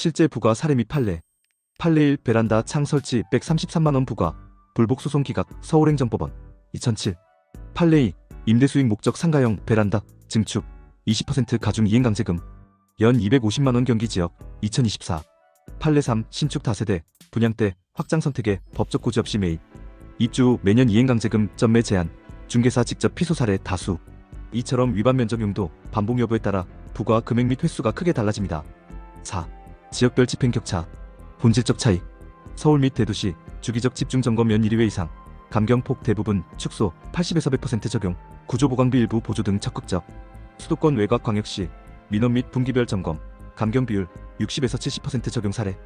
실제 부가 사례 및 판례. 판례 1 베란다 창 설치 133만원 부가 불복 소송 기각 서울행정법원. 2007 판례 2 임대 수익 목적 상가형 베란다 증축. 20% 가중 이행강제금. 연 250만원 경기지역. 2024 판례 3 신축 다세대. 분양대 확장 선택의 법적 고지 없이 매입. 입주 후 매년 이행강제금 전매 제한. 중개사 직접 피소 사례 다수. 이처럼 위반 면적 용도 반복 여부에 따라 부과 금액 및 횟수가 크게 달라집니다. 4. 지역별 집행 격차 본질적 차이 서울 및 대도시 주기적 집중 점검 연 1회 이상 감경폭 대부분 축소 80에서 100% 적용 구조 보강비 일부 보조 등 적극적 수도권 외곽 광역시 민원 및 분기별 점검 감경 비율 60에서 70% 적용 사례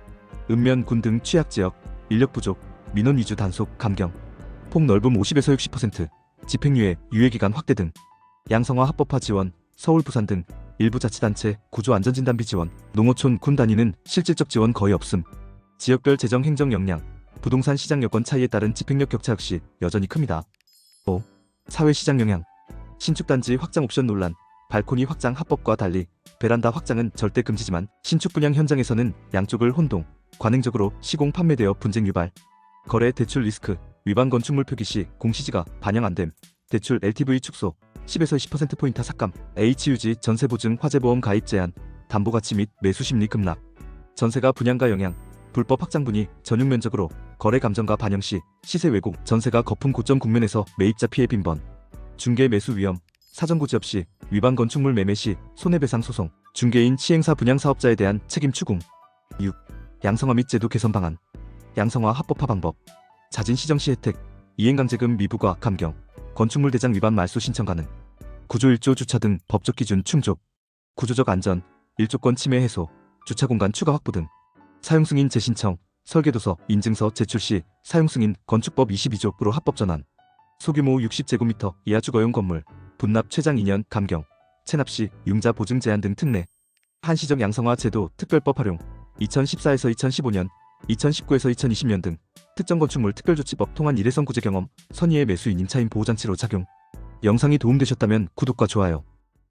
읍면 군 등 취약 지역 인력 부족 민원 위주 단속 감경 폭 넓음 50에서 60% 집행유예 유예기간 확대 등 양성화 합법화 지원 서울 부산 등 일부 자치단체 구조 안전진단비 지원 농어촌 군 단위는 실질적 지원 거의 없음. 지역별 재정 행정 역량 부동산 시장 여건 차이에 따른 집행력 격차 역시 여전히 큽니다. 5. 사회 시장 영향. 신축 단지 확장 옵션 논란 발코니 확장 합법과 달리 베란다 확장은 절대 금지지만 신축 분양 현장에서는 양쪽을 혼동 관행적으로 시공 판매되어 분쟁 유발. 거래 대출 리스크 위반 건축물 표기 시 공시지가 반영 안됨. 대출 LTV 축소 10에서 20%포인트 삭감 HUG 전세 보증 화재보험 가입 제한 담보 가치 및 매수 심리 급락. 전세가 분양가 영향 불법 확장분이 전용 면적으로 거래 감정가 반영 시 시세 왜곡 전세가 거품 고점 국면에서 매입자 피해 빈번. 중개 매수 위험 사전 고지 없이 위반 건축물 매매 시 손해배상 소송 중개인 시행사 분양 사업자에 대한 책임 추궁. 6. 양성화 및 제도 개선 방안. 양성화 합법화 방법. 자진 시정 시 혜택. 이행강제금 미부과 감경 건축물 대장 위반 말소 신청 가능 구조 1조 주차 등 법적 기준 충족 구조적 안전 일조권 침해 해소 주차 공간 추가 확보 등 사용 승인 재신청 설계도서 인증서 제출 시 사용 승인 건축법 22조로 합법 전환 소규모 60제곱미터 이하 주거용 건물 분납 최장 2년 감경 체납 시 융자 보증 제한 등 특례 한시적 양성화 제도 특별법 활용 2014에서 2015년 2019에서 2020년 등 특정 건축물 특별조치법 통한 일회성 구제 경험 선의의 매수인 임차인 보호장치로 작용. 영상이 도움되셨다면 구독과 좋아요